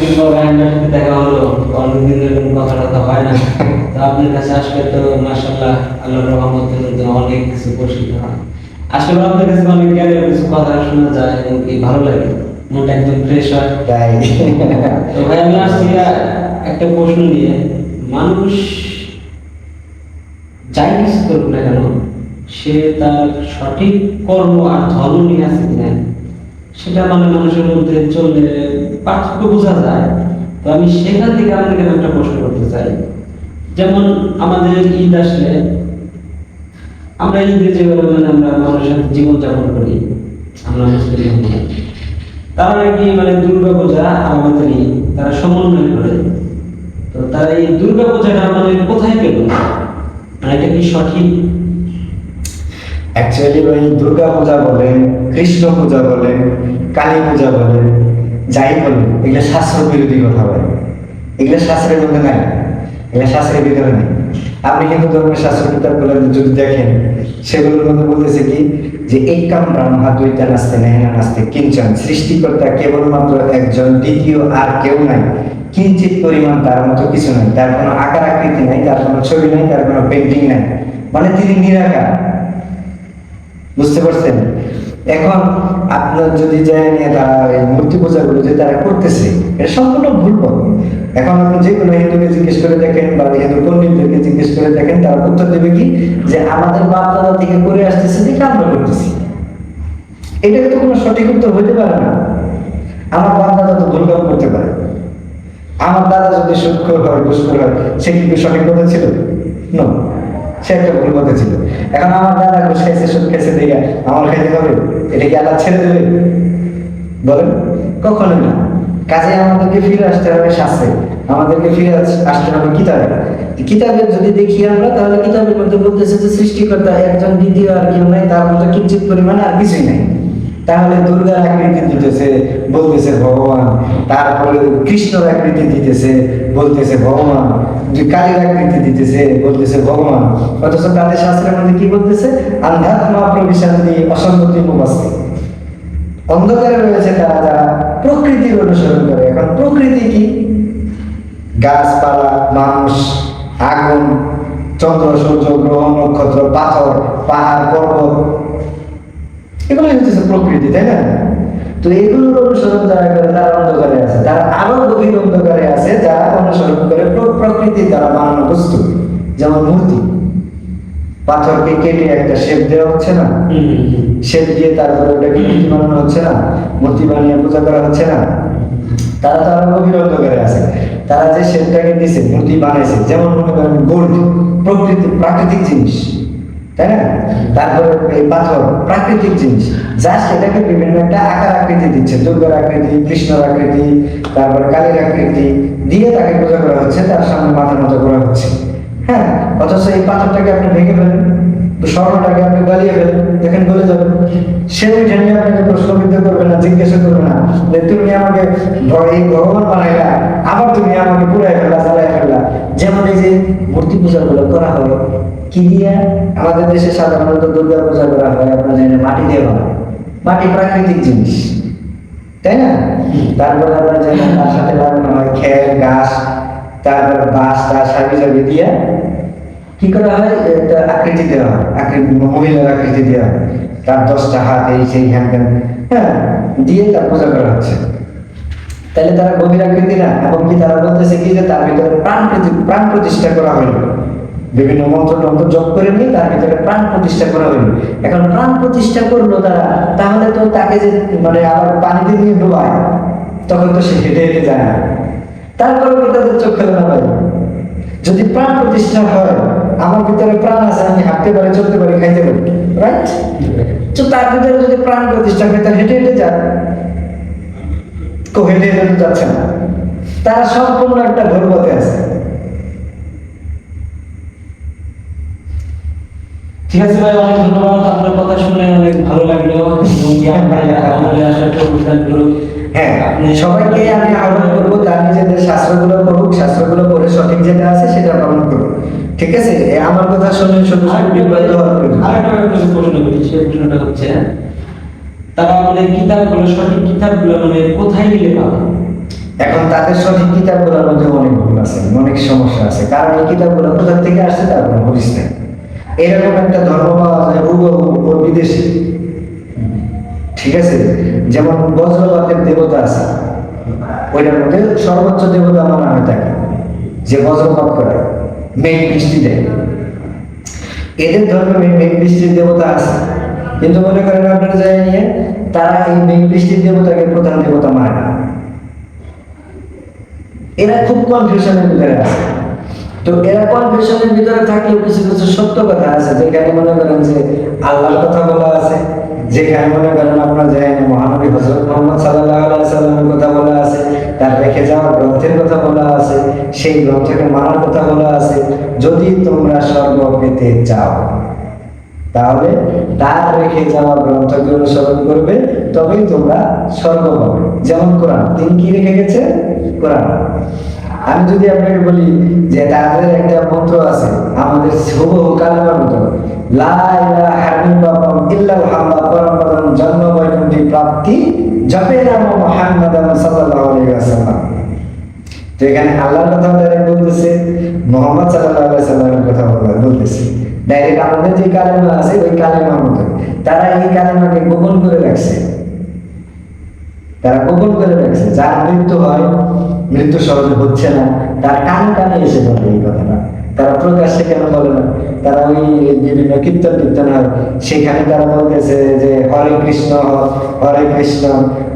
অনেকদিন পর গানের সাথে দেখা হলো। অনেকদিন এরকম কথা টথা হয় না। তো আপনার কাছে আসলে তো মাসাল্লাহ মধ্যে অনেক কিছু হয়। আসলে আপনার কাছে অনেক জ্ঞানের কিছু কথা শোনা যায় এবং কি ভালো লাগে? মনটা একদম ফ্রেশ হয়। তাই। তো ভাই আমি আসছি একটা প্রশ্ন নিয়ে। মানুষ যাই কিছু করুক না কেন সে তার সঠিক কর্ম আর ধর্ম নিয়ে আছে কিনা? সেটা মানে মানুষের মধ্যে চললে পার্থক্য বোঝা যায়। তো আমি সেখান থেকে আপনাকে একটা প্রশ্ন করতে চাই। যেমন আমাদের ঈদ আসলে, আমরা ঈদে যেভাবে মানে আমরা মানুষের সাথে জীবনযাপন করি, আমরা মুসলিম তারা নাকি মানে দুর্গা পূজা আমাদের ঈদ তারা সমন্বয় করে। তো তারা এই দুর্গা পূজাটা আমাদের কোথায় পেল? মানে এটা কি সঠিক অ্যাকচুয়ালি ওই দুর্গা পূজা বলেন, কৃষ্ণ পূজা বলেন, কালী পূজা বলেন, যাই বলেন, এগুলো শাস্ত্র বিরোধী কথা বলে এগুলো শাস্ত্রের মধ্যে নাই। এগুলো শাস্ত্রের ভিতরে নেই। আপনি হিন্দু ধর্মের শাস্ত্র কিতাবগুলো যদি দেখেন, সেগুলোর মধ্যে বলতেছে কি, যে এই কাম ব্রহ্মা দুইটা নাস্তে, নেহেনা নাস্তে, কিঞ্চন, সৃষ্টিকর্তা কেবলমাত্র একজন, দ্বিতীয় আর কেউ নাই। কিঞ্চিত পরিমাণ তার মতো কিছু নাই। তার কোনো আকার আকৃতি নাই, তার কোনো ছবি নাই, তার কোনো পেন্টিং নাই। মানে তিনি নিরাকার। বুঝতে পারছেন? এখন আপনার যদি যায় নিয়ে তারা এই মূর্তি পূজাগুলো যে তারা করতেছে, এটা সম্পূর্ণ ভুল পথ। এখন আপনি যে কোনো হিন্দুকে জিজ্ঞেস করে দেখেন বা হিন্দু পণ্ডিতদেরকে জিজ্ঞেস করে দেখেন, তারা উত্তর দেবে কি? যে আমাদের বাপ দাদা থেকে করে আসতেছে দেখে আমরা করতেছি। এটা তো কোনো সঠিক উত্তর হতে পারে না। আমার বাপ দাদা তো ভুল কাম করতে পারে। আমার দাদা যদি সুৎখর হয় ঘুষখোর হয়, সে কি সঠিক কথা ছিল? না সে একটা ভুল ছিল। এখন আমার দাদা সুদ আমার হবে এটা কি ছেড়ে দেবে? বলেন, কখনো না। কাজে আমাদেরকে ফিরে আসতে হবে আমাদেরকে ফিরে আসতে হবে কিতাবে। কিতাবে যদি দেখি আমরা, তাহলে কিতাবের মধ্যে বলতেছে যে সৃষ্টিকর্তা একজন দ্বিতীয় আর কেউ নাই, তার মধ্যে কিঞ্চিত পরিমাণে আর কিছুই নাই। তাহলে দুর্গার আকৃতি দিতেছে, বলতেছে ভগবান। তারপরে কৃষ্ণর আকৃতি দিতেছে, বলতেছে ভগবান। যে কালীর আকৃতি দিতেছে, বলতেছে, ভগবান, অথচ তাদের শাস্ত্রের মধ্যে কি বলতেছে? আধ্যাত্মা প্রবিশান্তি অসঙ্গতি মুবাস্তি অন্ধকারে রয়েছে তারা, যারা প্রকৃতির অনুসরণ করে। এখন প্রকৃতি কি? গাছপালা, মানুষ, আগুন, চন্দ্র, সূর্য, গ্রহ, নক্ষত্র, পাথর, পাহাড়, পর্বত। এগুলোই হচ্ছে প্রকৃতি, তাই না? তো এগুলোর অনুসরণ যারা করে, তারা অন্ধকারে আছে। তারা আরও গভীর অন্ধকারে আছে, যারা অনুসরণ করে প্র- প্রকৃতির দ্বারা বানানো বস্তু যেমন মূর্তি। পাথরকে কেটে একটা শেপ দেওয়া হচ্ছে না। শেপ দিয়ে তারপরে ওটাকে মূর্তি বানানো হচ্ছে না। মূর্তি বানিয়ে পূজা করা হচ্ছে না। তারা তো আরও গভীর অন্ধকারে আছে। তারা যে শেপটাকে দিছে মূর্তি বানিয়েছে যেমন মনে করেন গোল্ড প্রকৃতি প্রাকৃতিক জিনিস। তারপরে এই পাথর প্রাকৃতিক জিনিস। যা সেটাকে বিভিন্ন একটা আকার আকৃতি দিচ্ছে। দুর্গার আকৃতি, কৃষ্ণর আকৃতি, তারপরে কালীর আকৃতি দিয়ে তাকে পূজা করা হচ্ছে, তার সামনে মাথা মতো করা হচ্ছে। হ্যাঁ? অথচ এই পাথরটাকে আপনি ভেঙে ফেলেন। তো স্বর্ণটাকে আপনি গলিয়ে ফেলেন দেখেন গলে যাবে। সে নিয়ে আপনাকে প্রশ্নবিদ্ধ করবে না, জিজ্ঞাসা করবে না, যে তুমি আমাকে এই ভগবান বানাইলা, আবার তুমি আমাকে পুরাই ফেললা জ্বালাই ফেললা। যেমন এই যে মূর্তি পূজা গুলো করা হয়, কি দিয়ে? আমাদের দেশে সাধারণত দুর্গা পূজা করা হয়, আপনার জানেন মাটি দিয়ে বানায়। মাটি প্রাকৃতিক জিনিস। তাই না? তারপরে আপনার জানেন তার সাথে লাগানো হয় খের ঘাস, তারপর বাঁশ টাস সাবি সাবি দিয়ে কি করা হয়? একটা আকৃতি দেওয়া হয়। আকৃতি, মহিলার আকৃতি দেওয়া হয়। তার দশটা হাত, এই সেই হ্যান হ্যাঁ দিয়ে তার পূজা করা হচ্ছে। তাহলে তারা গভীর আকৃতি না? এবং কি তারা বলতেছে কি যে তার ভিতরে প্রাণ প্রাণ প্রতিষ্ঠা করা হইল। বিভিন্ন মন্ত্র টন্ত্র জপ করে নিয়ে তার ভিতরে প্রাণ প্রতিষ্ঠা করা হইল। এখন প্রাণ প্রতিষ্ঠা করল তারা, তাহলে তো তাকে যে মানে আবার পানিতে নিয়ে ডোবায়, তখন তো সে হেঁটে হেঁটে যায় না। তারপরে তাদের চোখ খেলে না যদি প্রাণ প্রতিষ্ঠা হয় আমার ভিতরে প্রাণ আছে, আমি হাঁটতে পারি, চলতে পারি, খাইতে পারি রাইট তো তার ভিতরে যদি প্রাণ প্রতিষ্ঠা হয় তার হেঁটে হেঁটে যান কেউ হেঁটে হেঁটে যাচ্ছে না। তারা সম্পূর্ণ একটা পথে আছে। ঠিক আছে ভাই অনেক ধন্যবাদ। আপনার কথা শুনে অনেক ভালো লাগল। আশা প্রতিষ্ঠান করুক হ্যাঁ সবাইকে আমি আহ্বান করব তার নিজেদের শাস্ত্রগুলো পড়ুক শাস্ত্রগুলো পড়ে সঠিক যেটা আছে সেটা পালন করুক। ঠিক আছে? আমার কথা শুনে শুধু বিভ্রান্ত। আরেকটা প্রশ্ন করি প্রশ্নটা হচ্ছে তারা আমাদের কিতাবগুলো সঠিক কিতাবগুলো মানে কোথায় গেলে পাবে? এখন তাদের সঠিক কিতাবগুলোর মধ্যে অনেক ভুল আছে অনেক সমস্যা আছে। কারণ এই কিতাবগুলো কোথা থেকে আসছে তার কোনো হদিস নেই। এরকম একটা ধর্ম পাওয়া যায় হুবহু ও বিদেশে। ঠিক আছে? যেমন বজ্রপাতের দেবতা আছে। ওইটার মধ্যে সর্বোচ্চ দেবতা মানা হয়ে থাকে, যে বজ্রপাত করে মেঘ বৃষ্টি দেয়। এদের ধর্মে মেঘ বৃষ্টির দেবতা আছে। কিন্তু মনে করেন আপনারা যাই নিয়ে, তারা এই মেঘ বৃষ্টির দেবতাকে প্রধান দেবতা মানে না। এরা খুব কনফিউশনের ভিতরে আছে। তো এরা কনফিউশনের ভিতরে থাকলেও কিছু কিছু সত্য কথা আছে, যেখানে মনে করেন যে আল্লাহর কথা বলা আছে, যেখানে মনে করেন আপনার যায় মহানবী হজরত মোহাম্মদ সাল্লাহ সাল্লামের কথা বলা আছে, তার রেখে যাওয়া গ্রন্থের কথা বলা আছে, সেই গ্রন্থকে মানার কথা বলা আছে, যদি তোমরা স্বর্গ পেতে চাও, তাহলে তার রেখে যাওয়া গ্রন্থকে অনুসরণ করবে, তবেই তোমরা স্বর্গ পাবে। যেমন কোরআন, তিনি কি রেখে গেছে? কোরআন। আমি যদি আপনাকে বলি তাদের একটা মন্ত্র আছে, আমাদের হুবহু কালেমার মতো জন্ম বৈকুণ্ঠী প্রাপ্তি জপে নাম মুহাম্মাদান সাল্লাল্লাহু আলাইহি ওয়াসাল্লাম। তো এখানে আল্লাহর কথা ডাইরেক্ট বলতেছে, মোহাম্মদ আলাইহি সাল্লামের কথা বলা- বলতেছে। ডাইরেক্ট আমাদের যে কালেমা আছে, ওই কালেমার মতো তারা এই কালেমাকে গোপন করে রাখছে। তারা গোপন করে রাখছে। যার মৃত্যু হয়, মৃত্যু সহজে হচ্ছে না। তার কান কানে এসে বলে এই কথাটা। তারা প্রকাশ্যে কেন বলে না? তারা ওই বিভিন্ন কীর্তন কীর্তন হয়। সেখানে তারা বলতেছে যে, হরে কৃষ্ণ হরে কৃষ্ণ,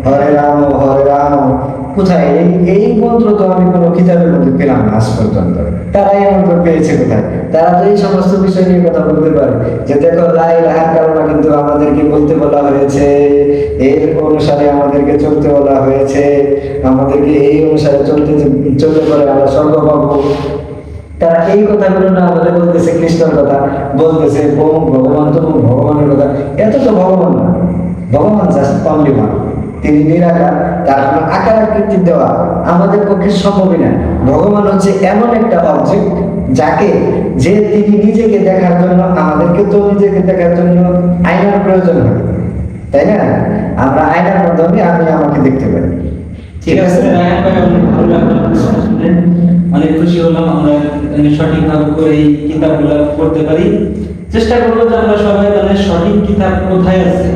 হরে রাম হরে রাম। কোথায়? এই এই মন্ত্র তো আমি কোনো কিতাবের মধ্যে পেলাম না আজ পর্যন্ত। মন্ত্র পেয়েছে কোথায়? তারা তো এই সমস্ত বিষয় নিয়ে কথা বলতে পারে। যে দেখো, লাই লাহার কারণে কিন্তু আমাদেরকে বলতে বলা হয়েছে, এর অনুসারে আমাদেরকে চলতে বলা হয়েছে, আমাদেরকে এই অনুসারে চলতে চলতে পারে আমরা স্বর্গ পাবো তারা এই কথাগুলো না বলে বলতেছে কৃষ্ণর কথা, বলতেছে ভগবান তো ভগবানের কথা। এত তো ভগবান না। ভগবান জাস্ট অনলি ওয়ান তিনি নিরাকার তার কোনো আকার আকৃতি দেওয়া আমাদের পক্ষে সম্ভবই না। ভগবান হচ্ছে এমন একটা অবজেক্ট যাকে যে তিনি নিজেকে দেখার জন্য আমাদেরকে তো নিজেকে দেখার জন্য আয়নার প্রয়োজন হয়। তাই না? আমরা আয়নার মাধ্যমে আমি আমাকে দেখতে পারি ঠিক আছে অনেক খুশি হলাম আমরা সঠিকভাবে করে এই কিতাবগুলো পড়তে পারি। চেষ্টা করব যে আমরা সবাই মানে সঠিক কিতাব কোথায় আছে?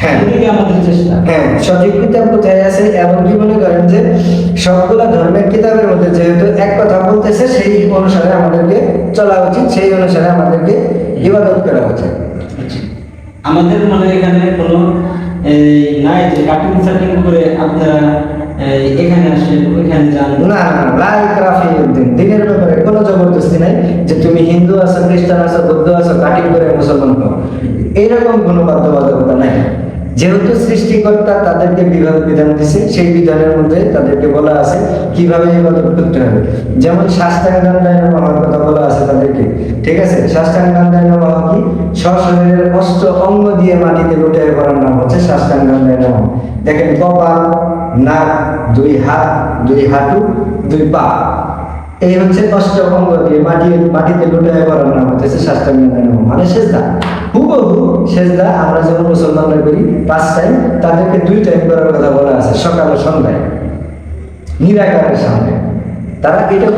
হ্যাঁ। আমাদের চেষ্টা সঠিক কিতাব কোথায় আছে এবং কি মনে করেন যে সবগুলা ধর্মের কিতাবের মধ্যে যেহেতু এক কথা বলতেছে সেই অনুসারে আমাদেরকে চলা উচিত সেই অনুসারে আমাদেরকে ইবাদত করা উচিত। আচ্ছা। আমাদের মানে এখানে কোনো এই নাই যে কাটিং সাটিং করে আপনারা এখানে আসেন ওইখানে যান। না না লাই ক্রাফি দিন দিনের ব্যাপারে কোনো জবরদস্তি নাই যে তুমি হিন্দু আছো খ্রিস্টান আছো বৌদ্ধ আছো কাটিং করে মুসলমান হও। এরকম কোনো বাধ্যবাধকতা নাই। যেহেতু সৃষ্টিকর্তা তাদেরকে বিভাগ বিধান দিছে, সেই বিধানের মধ্যে তাদেরকে বলা আছে কীভাবে ইবাদত করতে হবে। যেমন শাস্ত্রাঙ্গান্ডায় হওয়ার কথা বলা আছে তাদেরকে, ঠিক আছে? শাস্ত্রাঙ্গান্ডায় হওয়া কি? সশরীরের অষ্ট অঙ্গ দিয়ে মাটিতে লুটিয়ে পড়ার নাম হচ্ছে শাস্ত্রাঙ্গান্ডায় নাম দেখেন কপাল, নাক, দুই হাত, দুই হাঁটু, দুই পা। এই হচ্ছে কষ্ট অঙ্গ দিয়ে মাটি মাটিতে লুটায় নাম হচ্ছে শাস্ত্রাঙ্গান্ডায় নাম। মানে সেজদা। হুবহু সেজদা আমরা যেমন মুসলমানরা করি, পাঁচ টাইম তাদেরকে দুই টাইম করার কথা বলা আছে, সকাল ও সন্ধ্যায়। নিরাকারের সামনে। তারা এটা